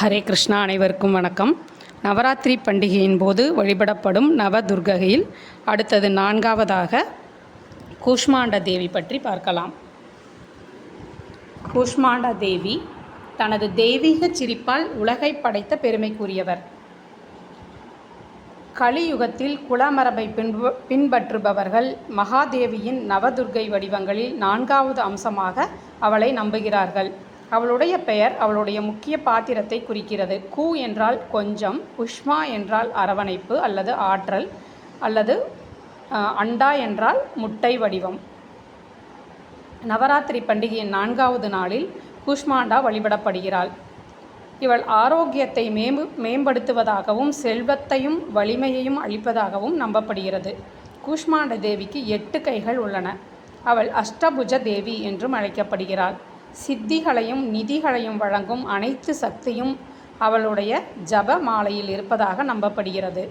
ஹரே கிருஷ்ணா அனைவருக்கும் வணக்கம். நவராத்திரி பண்டிகையின் போது வழிபடப்படும் நவதுர்கையில் அடுத்தது நான்காவதாக கூஷ்மாண்ட தேவி பற்றி பார்க்கலாம். கூஷ்மாண்ட தேவி தனது தெய்வீக சிரிப்பால் உலகை படைத்த பெருமைக்குரியவர். கலியுகத்தில் குலமரபை பின்பு பின்பற்றுபவர்கள் மகாதேவியின் நவதுர்க்கை வடிவங்களில் நான்காவது அம்சமாக அவளை நம்புகிறார்கள். அவளுடைய பெயர் அவளுடைய முக்கிய பாத்திரத்தை குறிக்கிறது. கூ என்றால் கொஞ்சம் புஷ்மா என்றால் அரவணைப்பு அல்லது ஆற்றல் அல்லது அண்டா என்றால் முட்டை வடிவம். நவராத்திரி பண்டிகையின் நான்காவது நாளில் கூஷ்மாண்டா வழிபடப்படுகிறாள். இவள் ஆரோக்கியத்தை மேம்பு மேம்படுத்துவதாகவும் செல்வத்தையும் வலிமையையும் அளிப்பதாகவும் நம்பப்படுகிறது. கூஷ்மாண்ட தேவிக்கு எட்டு கைகள் உள்ளன. அவள் அஷ்டபுஜ தேவி என்றும் அழைக்கப்படுகிறாள். சித்திகளையும் நிதிகளையும் வழங்கும் அனைத்து சக்தியும் அவளுடைய ஜப மாலையில் இருப்பதாக நம்பப்படுகிறது.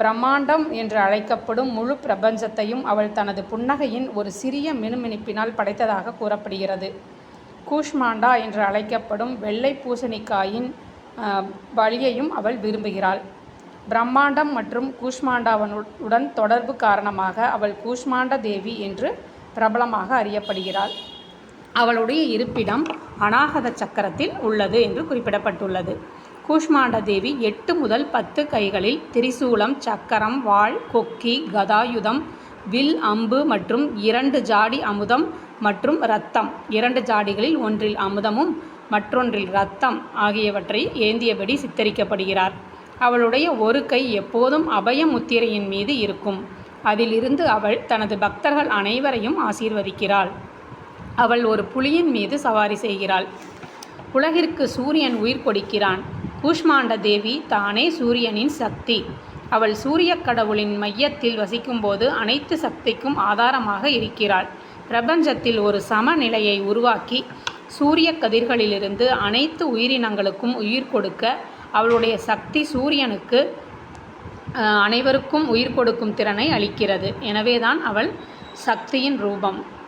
பிரம்மாண்டம் என்று அழைக்கப்படும் முழு பிரபஞ்சத்தையும் அவள் தனது புன்னகையின் ஒரு சிறிய மினுமினுப்பினால் படைத்ததாக கூறப்படுகிறது. கூஷ்மாண்டா என்று அழைக்கப்படும் வெள்ளை பூசணிக்காயின் வழியையும் அவள் விரும்புகிறாள். பிரம்மாண்டம் மற்றும் கூஷ்மாண்டாவனுடன் தொடர்பு காரணமாக அவள் கூஷ்மாண்ட தேவி என்று பிரபலமாக அறியப்படுகிறாள். அவளுடைய இருப்பிடம் அநாகத சக்கரத்தில் உள்ளது என்று குறிப்பிடப்பட்டுள்ளது. கூஷ்மாண்ட தேவி எட்டு முதல் பத்து கைகளில் திரிசூலம் சக்கரம் வாள் கொக்கி கதாயுதம் வில் அம்பு மற்றும் இரண்டு ஜாடி அமுதம் மற்றும் இரத்தம். இரண்டு ஜாடிகளில் ஒன்றில் அமுதமும் மற்றொன்றில் இரத்தம் ஆகியவற்றை ஏந்தியபடி சித்தரிக்கப்படுகிறார். அவளுடைய ஒரு கை எப்போதும் அபய முத்திரையின் மீது இருக்கும். அதிலிருந்து அவள் தனது பக்தர்கள் அனைவரையும் ஆசீர்வதிக்கிறாள். அவள் ஒரு புலியின் மீது சவாரி செய்கிறாள். உலகிற்கு சூரியன் உயிர் கொடுக்கிறான். கூஷ்மாண்ட தேவி தானே சூரியனின் சக்தி. அவள் சூரியக் கடவுளின் மையத்தில் வசிக்கும்போது அனைத்து சக்திக்கும் ஆதாரமாக இருக்கிறாள். பிரபஞ்சத்தில் ஒரு சமநிலையை உருவாக்கி சூரிய கதிர்களிலிருந்து அனைத்து உயிரினங்களுக்கும் உயிர் கொடுக்க அவளுடைய சக்தி சூரியனுக்கு அனைவருக்கும் உயிர் கொடுக்கும் திறனை அளிக்கிறது. எனவேதான் அவள் சக்தியின் ரூபம்.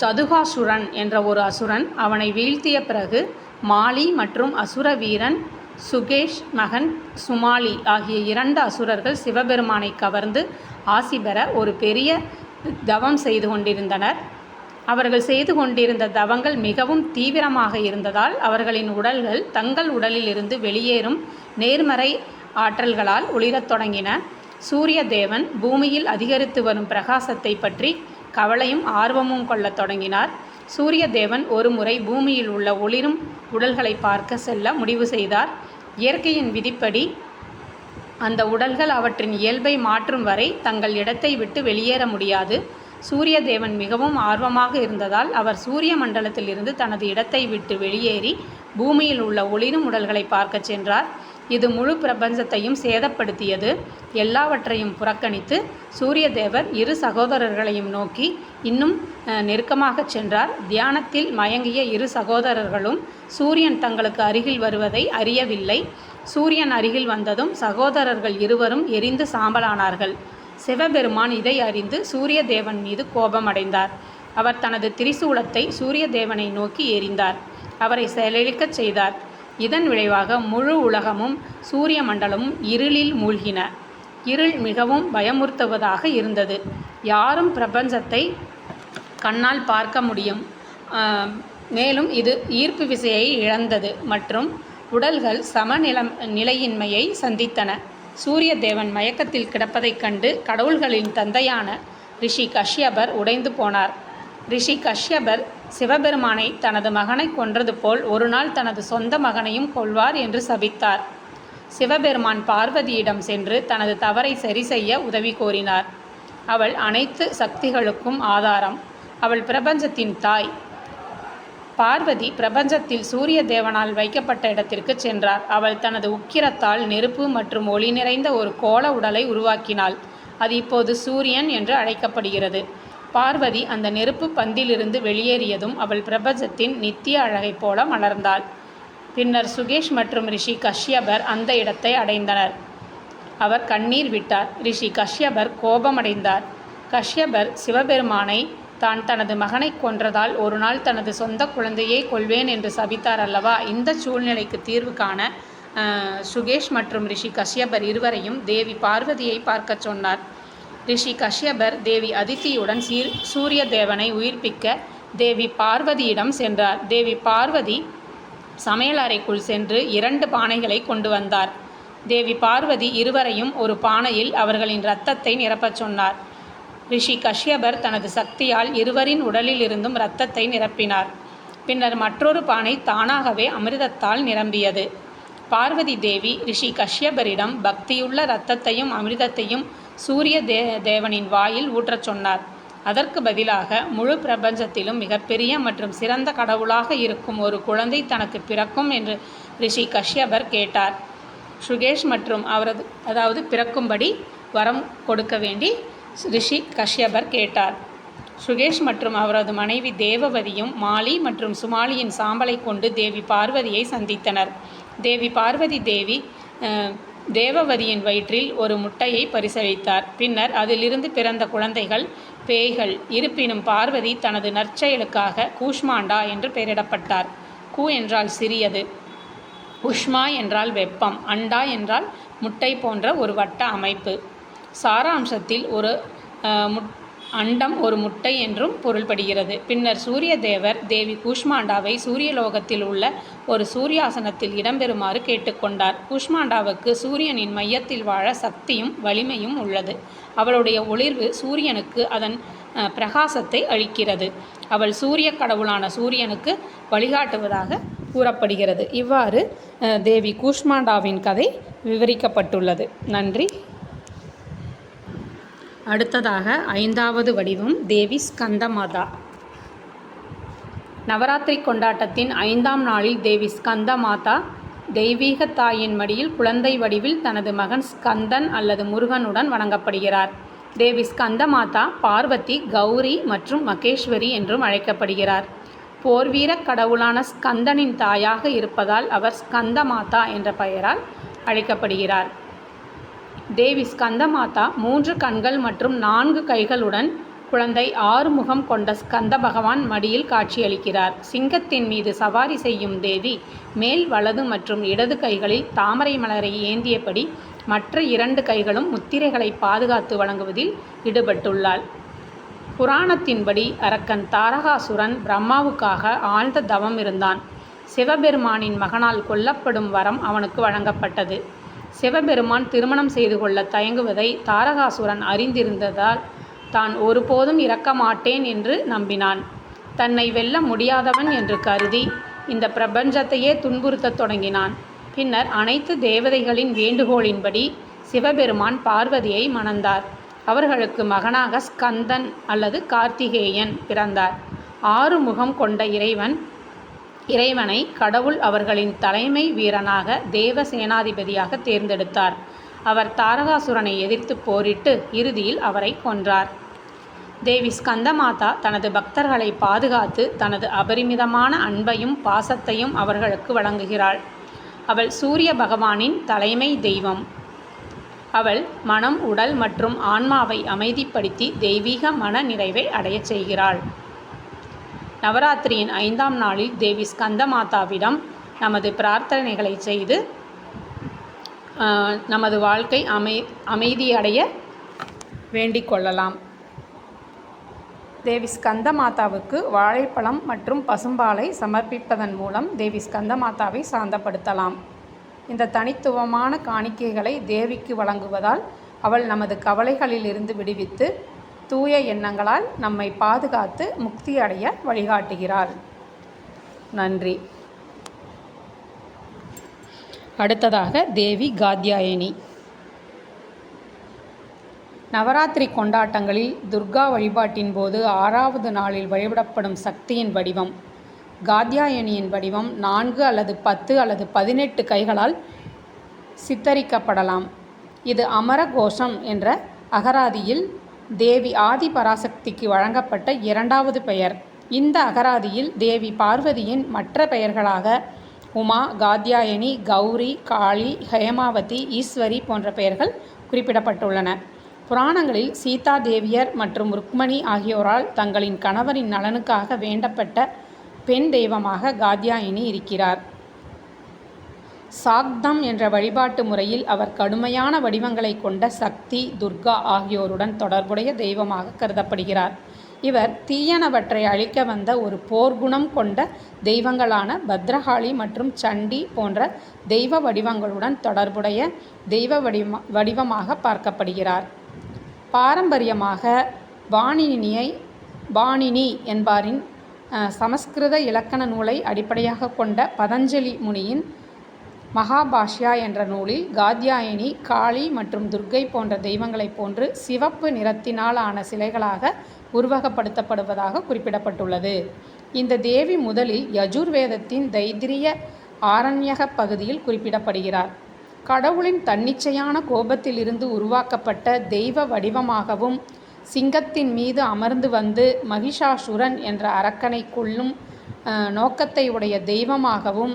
ஜதுகாசுரன் என்ற ஒரு அசுரன் அவனை வீழ்த்திய பிறகு மாலி மற்றும் அசுர வீரன் சுகேஷ் மகன் சுமாலி ஆகிய இரண்டு அசுரர்கள் சிவபெருமானை கவர்ந்து ஆசி பெற ஒரு பெரிய தவம் செய்து கொண்டிருந்தனர். அவர்கள் செய்து கொண்டிருந்த தவங்கள் மிகவும் தீவிரமாக இருந்ததால் அவர்களின் உடல்கள் தங்கள் உடலிலிருந்து வெளியேறும் நேர்மறை ஆற்றல்களால் ஒளிரத் தொடங்கின. சூரிய தேவன் பூமியில் அதிகரித்து வரும் பிரகாசத்தை பற்றி கவலையும் ஆர்வமும் கொள்ளத் தொடங்கினார். சூரிய தேவன் ஒருமுறை பூமியில் உள்ள ஒளிரும் உடல்களை பார்க்க செல்ல முடிவு செய்தார். இயற்கையின் விதிப்படி அந்த உடல்கள் அவற்றின் இயல்பை மாற்றும் வரை தங்கள் இடத்தை விட்டு வெளியேற முடியாது. சூரிய தேவன் மிகவும் ஆர்வமாக இருந்ததால் அவர் சூரிய மண்டலத்திலிருந்து தனது இடத்தை விட்டு வெளியேறி பூமியில் உள்ள ஒளிரும் உடல்களை பார்க்கச் சென்றார். இது முழு பிரபஞ்சத்தையும் சேதப்படுத்தியது. எல்லாவற்றையும் புறக்கணித்து சூரிய தேவர் இரு சகோதரர்களையும் நோக்கி இன்னும் நெருக்கமாகச் சென்றார். தியானத்தில் மயங்கிய இரு சகோதரர்களும் சூரியன் தங்களுக்கு அருகில் வருவதை அறியவில்லை. சூரியன் அருகில் வந்ததும் சகோதரர்கள் இருவரும் எரிந்து சாம்பலானார்கள். சிவபெருமான் இதை அறிந்து சூரிய தேவன் மீது கோபமடைந்தார். அவர் தனது திரிசூலத்தை சூரிய தேவனை நோக்கி எறிந்தார். அவரை செயலிழக்கச் செய்தார். இதன் விளைவாக முழு உலகமும் சூரிய மண்டலமும் இருளில் மூழ்கின. இருள் மிகவும் பயமுறுத்துவதாக இருந்தது. யாரும் பிரபஞ்சத்தை கண்ணால் பார்க்க முடியும். மேலும் இது ஈர்ப்பு விசையை இழந்தது மற்றும் உடல்கள் சமநிலம் நிலையின்மையை சந்தித்தன. சூரிய தேவன் மயக்கத்தில் கிடப்பதைக் கண்டு கடவுள்களின் தந்தையான ரிஷி கஷ்யபர் உடைந்து போனார். ரிஷி கஷ்யபர் சிவபெருமானை தனது மகனை கொன்றது போல் ஒரு நாள் தனது சொந்த மகனையும் கொல்வார் என்று சபித்தார். சிவபெருமான் பார்வதியிடம் சென்று தனது தவறை சரி செய்ய உதவி கோரினார். அவள் அனைத்து சக்திகளுக்கும் ஆதாரம். அவள் பிரபஞ்சத்தின் தாய். பார்வதி பிரபஞ்சத்தில் சூரிய தேவனால் வைக்கப்பட்ட இடத்திற்கு சென்றார். அவள் தனது உக்கிரத்தால் நெருப்பு மற்றும் ஒளி நிறைந்த ஒரு கோள உடலை உருவாக்கினாள். அது இப்போது சூரியன் என்று அழைக்கப்படுகிறது. பார்வதி அந்த நெருப்பு பந்திலிருந்து வெளியேறியதும் அவள் பிரபஞ்சத்தின் நித்திய அழகைப் போல மலர்ந்தாள். பின்னர் சுகேஷ் மற்றும் ரிஷி கஷ்யபர் அந்த இடத்தை அடைந்தனர். அவர் கண்ணீர் விட்டார். ரிஷி கஷ்யபர் கோபமடைந்தார். கஷ்யபர் சிவபெருமானை தான் தனது மகனை கொன்றதால் ஒரு நாள் தனது சொந்த குழந்தையை கொள்வேன் என்று சபித்தார் அல்லவா? இந்த சூழ்நிலைக்கு தீர்வு காண சுகேஷ் மற்றும் ரிஷி கஷ்யபர் இருவரையும் தேவி பார்வதியை பார்க்கச் சொன்னார். ரிஷி கஷ்யபர் தேவி அதித்தியுடன் சீர் சூரிய தேவனை உயிர்ப்பிக்க தேவி பார்வதியிடம் சென்றார். தேவி பார்வதி சமையல் அறைக்குள் சென்று இரண்டு பானைகளை கொண்டு வந்தார். தேவி பார்வதி இருவரையும் ஒரு பானையில் அவர்களின் இரத்தத்தை நிரப்பச் சொன்னார். ரிஷி கஷ்யபர் தனது சக்தியால் இருவரின் உடலில் இருந்தும் இரத்தத்தை நிரப்பினார். பின்னர் மற்றொரு பானை தானாகவே அமிர்தத்தால் நிரம்பியது. பார்வதி தேவி ரிஷி கஷ்யபரிடம் பக்தியுள்ள இரத்தத்தையும் அமிர்தத்தையும் சூரிய தே தேவனின் வாயில் ஊற்றச் சொன்னார். அதற்கு பதிலாக முழு பிரபஞ்சத்திலும் மிகப்பெரிய மற்றும் சிறந்த கடவுளாக இருக்கும் ஒரு குழந்தை தனக்கு பிறக்கும் என்று ரிஷி கஷ்யபர் கேட்டார். சுகேஷ் மற்றும் அவரது அதாவது பிறக்கும்படி வரம் கொடுக்க வேண்டி ரிஷி கஷ்யபர் கேட்டார். சுகேஷ் மற்றும் அவரது மனைவி தேவவதியும் மாலி மற்றும் சுமாலியின் சாம்பலை கொண்டு தேவி பார்வதியை சந்தித்தனர். தேவி பார்வதி தேவி தேவவதியின் வயிற்றில் ஒரு முட்டையை பரிசளித்தார். பின்னர் அதிலிருந்து பிறந்த குழந்தைகள் பேய்கள் இருப்பினும் பார்வதி தனது நற்செயலுக்காக கூஷ்மாண்டா என்று பெயரிடப்பட்டார். கூ என்றால் சிறியது உஷ்மா என்றால் வெப்பம் அண்டா என்றால் முட்டை போன்ற ஒரு வட்ட அமைப்பு. சாராம்சத்தில் ஒரு முட் அண்டம் ஒரு முட்டை என்றும் பொருள்படுகிறது. பின்னர் சூரிய தேவர் தேவி கூஷ்மாண்டாவை சூரியலோகத்தில் உள்ள ஒரு சூரியாசனத்தில் இடம்பெறுமாறு கேட்டுக்கொண்டார். கூஷ்மாண்டாவுக்கு சூரியனின் மையத்தில் வாழ சக்தியும் வலிமையும் உள்ளது. அவளுடைய ஒளிர்வு சூரியனுக்கு அதன் பிரகாசத்தை அளிக்கிறது. அவள் சூரிய கடவுளான சூரியனுக்கு வழிகாட்டுவதாக கூறப்படுகிறது. இவ்வாறு தேவி கூஷ்மாண்டாவின் கதை விவரிக்கப்பட்டுள்ளது. நன்றி. அடுத்ததாக ஐந்தாவது வடிவம் தேவி ஸ்கந்தமாதா. நவராத்திரி கொண்டாட்டத்தின் ஐந்தாம் நாளில் தேவி ஸ்கந்தமாதா தெய்வீக தாயின் மடியில் குழந்தை வடிவில் தனது மகன் ஸ்கந்தன் அல்லது முருகனுடன் வணங்கப்படுகிறார். தேவி ஸ்கந்தமாதா பார்வதி கௌரி மற்றும் மகேஸ்வரி என்றும் அழைக்கப்படுகிறார். போர்வீர கடவுளான ஸ்கந்தனின் தாயாக இருப்பதால் அவர் ஸ்கந்தமாதா என்ற பெயரால் அழைக்கப்படுகிறார். தேவி ஸ்கந்தமாதா மூன்று கண்கள் மற்றும் நான்கு கைகளுடன் குழந்தை ஆறு முகம் கொண்ட ஸ்கந்த பகவான் மடியில் காட்சியளிக்கிறார். சிங்கத்தின் மீது சவாரி செய்யும் தேவி மேல் வலது மற்றும் இடது கைகளில் தாமரை மலரை ஏந்தியபடி மற்ற இரண்டு கைகளும் முத்திரைகளை பாதுகாத்து வழங்குவதில் ஈடுபட்டுள்ளாள். புராணத்தின்படி அரக்கன் தாரகாசுரன் பிரம்மாவுக்காக ஆழ்ந்த தவம் இருந்தான். சிவபெருமானின் மகனால் கொல்லப்படும் வரம் அவனுக்கு வழங்கப்பட்டது. சிவபெருமான் திருமணம் செய்து கொள்ள தயங்குவதை தாரகாசுரன் அறிந்திருந்ததால் தான் ஒருபோதும் இறக்க மாட்டேன் என்று நம்பினான். தன்னை வெல்ல முடியாதவன் என்று கருதி இந்த பிரபஞ்சத்தையே துன்புறுத்தத் தொடங்கினான். பின்னர் அனைத்து தேவதைகளின் வேண்டுகோளின்படி சிவபெருமான் பார்வதியை மணந்தார். அவர்களுக்கு மகனாக ஸ்கந்தன் அல்லது கார்த்திகேயன் பிறந்தார். ஆறு முகம் கொண்ட இறைவன் இறைவனை கடவுள் அவர்களின் தலைமை வீரனாக தேவ சேனாதிபதியாக தேர்ந்தெடுத்தார். அவர் தாரகாசுரனை எதிர்த்து போரிட்டு இறுதியில் அவரை கொன்றார். தேவி ஸ்கந்தமாதா தனது பக்தர்களை பாதுகாத்து தனது அபரிமிதமான அன்பையும் பாசத்தையும் அவர்களுக்கு வழங்குகிறாள். அவள் சூரிய பகவானின் தலைமை தெய்வம். அவள் மனம் உடல் மற்றும் ஆன்மாவை அமைதிப்படுத்தி தெய்வீக மன நிறைவை அடையச் செய்கிறாள். நவராத்திரியின் ஐந்தாம் நாளில் தேவி ஸ்கந்தமாதாவிடம் நமது பிரார்த்தனைகளை செய்து நமது வாழ்க்கை அமை அமைதியடைய வேண்டிக் கொள்ளலாம். தேவி ஸ்கந்த மாதாவுக்கு வாழைப்பழம் மற்றும் பசும்பாலை சமர்ப்பிப்பதன் மூலம் தேவி ஸ்கந்த மாதாவை சாந்தப்படுத்தலாம். இந்த தனித்துவமான காணிக்கைகளை தேவிக்கு வழங்குவதால் அவள் நமது கவலைகளிலிருந்து விடுவித்து தூய எண்ணங்களால் நம்மை பாதுகாத்து முக்தி அடைய வழிகாட்டுகிறார். நன்றி. அடுத்ததாக தேவி காத்யாயனி நவராத்திரி கொண்டாட்டங்களில் துர்கா வழிபாட்டின் போது ஆறாவது நாளில் வழிபடப்படும் சக்தியின் வடிவம். காத்யாயனியின் வடிவம் நான்கு அல்லது பத்து அல்லது பதினெட்டு கைகளால் சித்தரிக்கப்படலாம். இது அமர கோஷம் என்ற அகராதியில் தேவி ஆதி பராசக்திக்கு வழங்கப்பட்ட இரண்டாவது பெயர். இந்த அகராதியில் தேவி பார்வதியின் மற்ற பெயர்களாக உமா காத்யாயனி கௌரி காளி ஹேமாவதி ஈஸ்வரி போன்ற பெயர்கள் குறிப்பிடப்பட்டுள்ளன. புராணங்களில் சீதா தேவியர் மற்றும் ருக்மணி ஆகியோரால் தங்களின் கணவரின் நலனுக்காக வேண்டப்பட்ட பெண் தெய்வமாக காத்யாயினி இருக்கிறார். சாக்தம் என்ற வழிபாட்டு முறையில் அவர் கடுமையான வடிவங்களை கொண்ட சக்தி துர்கா ஆகியோருடன் தொடர்புடைய தெய்வமாக கருதப்படுகிறார். இவர் தீயனவற்றை அழிக்க வந்த ஒரு போர்க்குணம் கொண்ட தெய்வங்களான பத்ரகாளி மற்றும் சண்டி போன்ற தெய்வ வடிவங்களுடன் தொடர்புடைய தெய்வ வடிவ வடிவமாக பார்க்கப்படுகிறார். பாரம்பரியமாக பாணினியை பாணினி என்பாரின் சமஸ்கிருத இலக்கண நூலை அடிப்படையாக கொண்ட பதஞ்சலி முனியின் மகாபாஷ்யா என்ற நூலில் காத்யாயனி காளி மற்றும் துர்க்கை போன்ற தெய்வங்களைப் போன்று சிவப்பு நிறத்தினால் ஆன சிலைகளாக உருவகப்படுத்தப்படுவதாக குறிப்பிடப்பட்டுள்ளது. இந்த தேவி முதலில் யஜுர்வேதத்தின் தைத்திரிய ஆரண்யக பகுதியில் குறிப்பிடப்படுகிறார். கடவுளின் தன்னிச்சையான கோபத்திலிருந்து உருவாக்கப்பட்ட தெய்வ வடிவமாகவும் சிங்கத்தின் மீது அமர்ந்து வந்து மகிஷாசுரன் என்ற அரக்கனை கொள்ளும் நோக்கத்தை உடைய தெய்வமாகவும்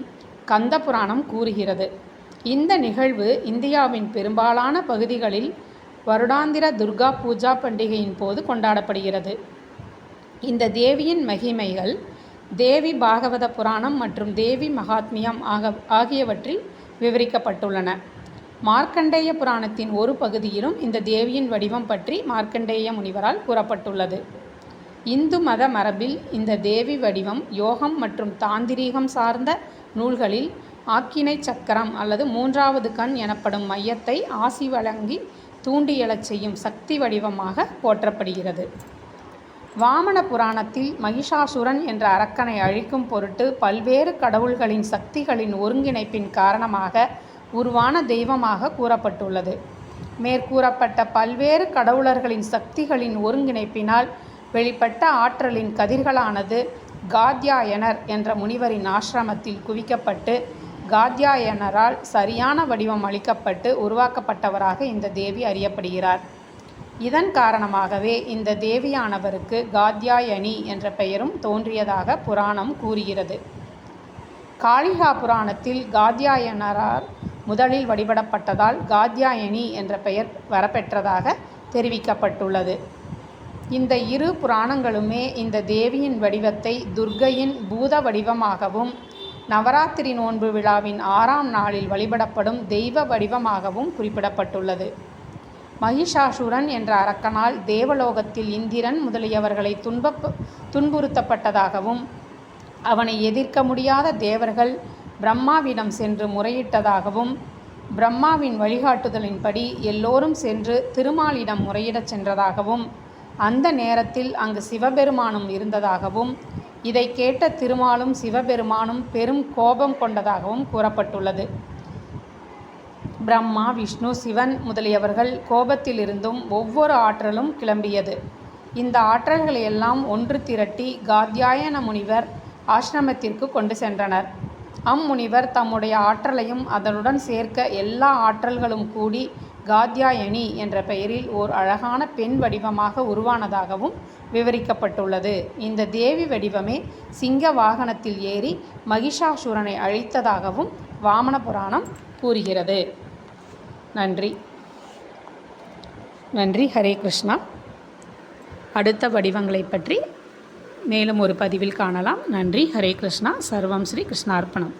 கந்த புராணம் கூறுகிறது. இந்த நிகழ்வு இந்தியாவின் பெரும்பாலான பகுதிகளில் வருடாந்திர துர்கா பூஜா பண்டிகையின் போது கொண்டாடப்படுகிறது. இந்த தேவியின் மகிமைகள் தேவி பாகவத புராணம் மற்றும் தேவி மகாத்மியம் ஆக ஆகியவற்றில் விவரிக்கப்பட்டுள்ளன. மார்க்கண்டேய புராணத்தின் ஒரு பகுதியிலும் இந்த தேவியின் வடிவம் பற்றி மார்க்கண்டேய முனிவரால் கூறப்பட்டுள்ளது. இந்து மத மரபில் இந்த தேவி வடிவம் யோகம் மற்றும் தாந்திரீகம் சார்ந்த நூல்களில் ஆக்கினை சக்கரம் அல்லது மூன்றாவது கண் எனப்படும் மையத்தை ஆசி வழங்கி தூண்டி எழச் செய்யும் சக்தி வடிவமாக போற்றப்படுகிறது. வாமன புராணத்தில் மகிஷாசுரன் என்ற அரக்கனை அழிக்கும் பொருட்டு பல்வேறு கடவுள்களின் சக்திகளின் ஒருங்கிணைப்பின் காரணமாக உருவான தெய்வமாக கூறப்பட்டுள்ளது. மேற்கூறப்பட்ட பல்வேறு கடவுளர்களின் சக்திகளின் ஒருங்கிணைப்பினால் வெளிப்பட்ட ஆற்றலின் கதிர்களானது காத்யாயனர் என்ற முனிவரின் ஆசிரமத்தில் குவிக்கப்பட்டு காத்யாயனரால் சரியான வடிவம் அளிக்கப்பட்டு உருவாக்கப்பட்டவராக இந்த தேவி அறியப்படுகிறார். இதன் காரணமாகவே இந்த தேவியானவருக்கு காத்யாயனி என்ற பெயரும் தோன்றியதாக புராணம் கூறுகிறது. காளிகா புராணத்தில் காத்யாயனரால் முதலில் வழிபடப்பட்டதால் காத்யாயனி என்ற பெயர் வரப்பெற்றதாக தெரிவிக்கப்பட்டுள்ளது. இந்த இரு புராணங்களுமே இந்த தேவியின் வடிவத்தை துர்க்கையின் பூத வடிவமாகவும் நவராத்திரி நோன்பு விழாவின் ஆறாம் நாளில் வழிபடப்படும் தெய்வ வடிவமாகவும் குறிப்பிடப்பட்டுள்ளது. மகிஷாசுரன் என்ற அரக்கனால் தேவலோகத்தில் இந்திரன் முதலியவர்களை துன்ப துன்புறுத்தப்பட்டதாகவும் அவனை எதிர்க்க முடியாத தேவர்கள் பிரம்மாவிடம் சென்று முறையிட்டதாகவும் பிரம்மாவின் வழிகாட்டுதலின்படி எல்லோரும் சென்று திருமாலிடம் முறையிடச் சென்றதாகவும் அந்த நேரத்தில் அங்கு சிவபெருமானும் இருந்ததாகவும் இதை கேட்ட திருமாலும் சிவபெருமானும் பெரும் கோபம் கொண்டதாகவும் கூறப்பட்டுள்ளது. பிரம்மா விஷ்ணு சிவன் முதலியவர்கள் கோபத்திலிருந்தும் ஒவ்வொரு ஆற்றலும் கிளம்பியது. இந்த ஆற்றல்களை எல்லாம் ஒன்று திரட்டி காத்தியாயன முனிவர் ஆசிரமத்திற்கு கொண்டு சென்றனர். அம்முனிவர் தம்முடைய ஆற்றலையும் அதனுடன் சேர்க்க எல்லா ஆற்றல்களும் கூடி காத்யாயனி என்ற பெயரில் ஓர் அழகான பெண் வடிவமாக உருவானதாகவும் விவரிக்கப்பட்டுள்ளது. இந்த தேவி வடிவமே சிங்க வாகனத்தில் ஏறி மகிஷாசுரனை அழித்ததாகவும் வாமன புராணம் கூறுகிறது. நன்றி. நன்றி. ஹரே கிருஷ்ணா. அடுத்த வடிவங்களை பற்றி மேலும் ஒரு பதிவில் காணலாம். நன்றி. ஹரே கிருஷ்ணா. சர்வம் ஸ்ரீ கிருஷ்ணார்ப்பணம்.